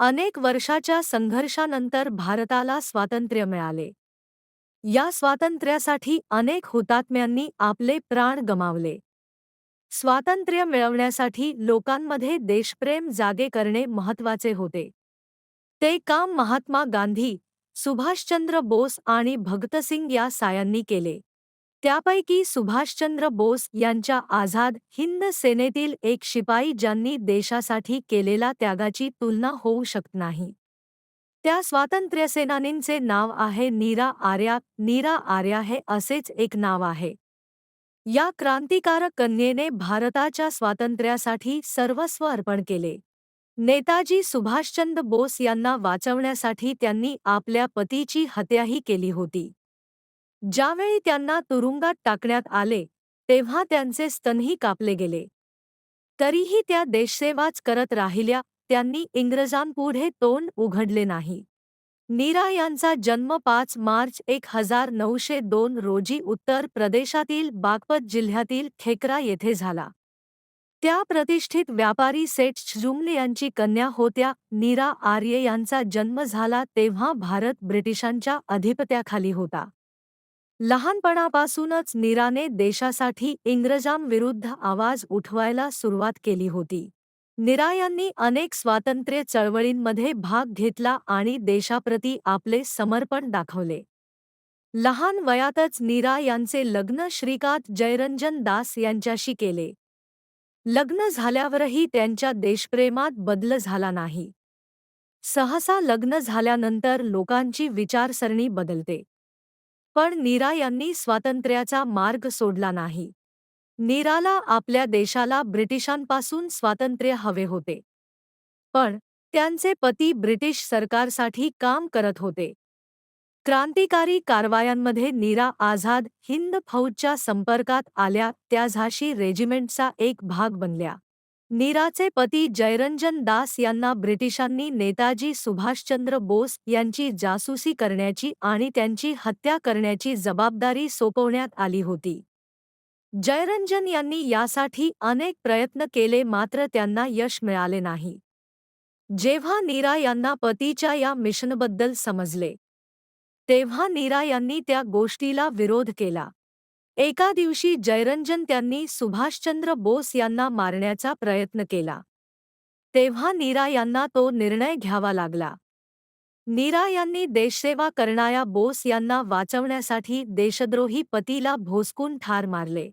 अनेक वर्षाच्या संघर्षानंतर भारताला स्वातंत्र्य मिळाले. या स्वातंत्र्यासाठी अनेक हुतात्म्यांनी आपले प्राण गमावले. स्वातंत्र्य मिळवण्यासाठी लोकांमध्ये देशप्रेम जागे करणे महत्त्वाचे होते. ते काम महात्मा गांधी सुभाषचंद्र बोस आणि भगतसिंग या सायांनी केले. त्यापैकी सुभाषचंद्र बोस यांच्या आझाद हिंद सेनेतील एक शिपाई ज्यांनी देशासाठी केलेला त्यागाची तुलना होऊ शकत नाही. त्या स्वातंत्र्यसेनानींचे नाव आहे नीरा आर्या नीरा आर्या हे असेच एक नाव आहे. या क्रांतिकारक कन्येने भारताच्या स्वातंत्र्यासाठी सर्वस्व अर्पण केले. नेताजी सुभाषचंद्र बोस यांना वाचवण्यासाठी त्यांनी आपल्या पतीची हत्याही केली होती. ज्यावेळी त्यांना तुरुंगात टाकण्यात आले तेव्हा त्यांचे स्तनही कापले गेले. तरीही त्या देशसेवाच करत राहिल्या त्यांनी इंग्रजांपुढे तोंड उघडले नाही. नीरा यांचा जन्म पाच मार्च एक हजार नऊशे दोन रोजी उत्तर प्रदेशातील बागपत जिल्ह्यातील खेकरा येथे झाला. त्या प्रतिष्ठित व्यापारी सेठ जुमले यांची कन्या होत्या नीरा आर्य यांचा जन्म झाला तेव्हा भारत ब्रिटिशांच्या अधिपत्याखाली होता. लहानपणापासूनच नीराने देशासाठी इंग्रजांविरुद्ध आवाज उठवायला सुरुवात केली होती. नीरा यांनी अनेक स्वातंत्र्य चळवळींमध्ये भाग घेतला आणि देशाप्रती आपले समर्पण दाखवले. लहान वयातच नीरा यांचे लग्न श्रीकांत जयरंजन दास यांच्याशी केले. लग्न झाल्यावरही त्यांच्या देशप्रेमात बदल झाला नाही. सहसा लग्न झाल्यानंतर लोकांची विचारसरणी बदलते. पण नीरा यांनी स्वातंत्र्याचा मार्ग सोडला नाही. नीराला आपल्या देशाला ब्रिटिशांपासून स्वातंत्र्य हवे होते. पण त्यांचे पती ब्रिटिश सरकारसाठी काम करत होते. क्रांतिकारी कारवायांमध्ये नीरा आझाद हिंद फौजच्या संपर्कात आल्या त्या झाशी रेजिमेंटचा एक भाग बनल्या. नीराचे पती जयरंजन दास यांना ब्रिटिशांनी नेताजी सुभाषचंद्र बोस यांची जासूसी करण्याची आणि त्यांची हत्या करण्याची जबाबदारी सोपवण्यात आली होती. जयरंजन यांनी यासाठी अनेक प्रयत्न केले मात्र त्यांना यश मिळाले नाही. जेव्हा नीरा यांना पतीच्या या मिशनबद्दल समजले तेव्हा नीरा यांनी त्या गोष्टीला विरोध केला. एका दिवशी जयरंजन त्यांनी सुभाषचंद्र बोस यांना मारण्याचा प्रयत्न केला. तेव्हा नीरा यांना तो निर्णय घ्यावा लागला. नीरा यांनी देशसेवा करणाऱ्या बोस यांना वाचवण्यासाठी देशद्रोही पतीला भोसकून ठार मारले.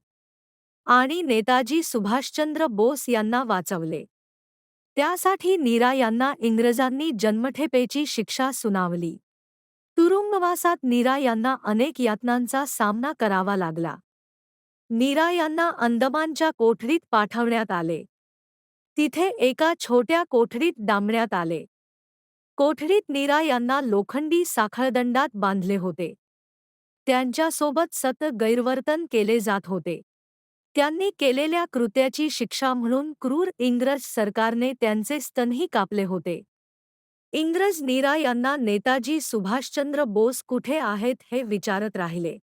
आणि नेताजी सुभाषचंद्र बोस यांना वाचवले. त्यासाठी नीरा यांना इंग्रजांनी जन्मठेपेची शिक्षा सुनावली. तुरुंगवासात नीरा यांना अनेक यातनांचा सामना करावा लागला. नीरा यांना अंदमानच्या कोठडीत पाठवण्यात आले. तिथे एका छोट्या कोठडीत डांबण्यात आले. कोठडीत नीरा यांना लोखंडी साखळदंडात बांधले होते. त्यांच्यासोबत सत गैरवर्तन केले जात होते. त्यांनी केलेल्या कृत्याची शिक्षा म्हणून क्रूर इंग्रज सरकारने त्यांचे स्तनही कापले होते. इंग्रज नीरा यांना नेताजी सुभाषचंद्र बोस कुठे आहेत हे विचारत राहिले.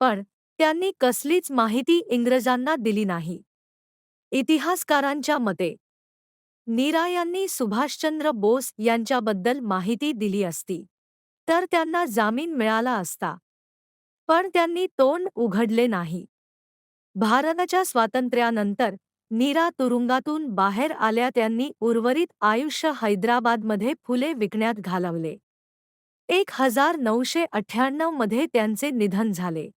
पण त्यांनी कसलीच माहिती इंग्रजांना दिली नाही. इतिहासकारांच्या मते नीरा यांनी सुभाषचंद्र बोस यांच्याबद्दल माहिती दिली असती तर त्यांना जामीन मिळाला असता. पण त्यांनी तोंड उघडले नाही. भारताच्या स्वातंत्र्यानंतर नीरा तुरुंगातून बाहेर आल्या त्यांनी उर्वरित आयुष्य हैदराबादमध्ये फुले विकण्यात घालवले. एक हजार नऊशे अठ्ठ्याण्णवमध्ये त्यांचे निधन झाले.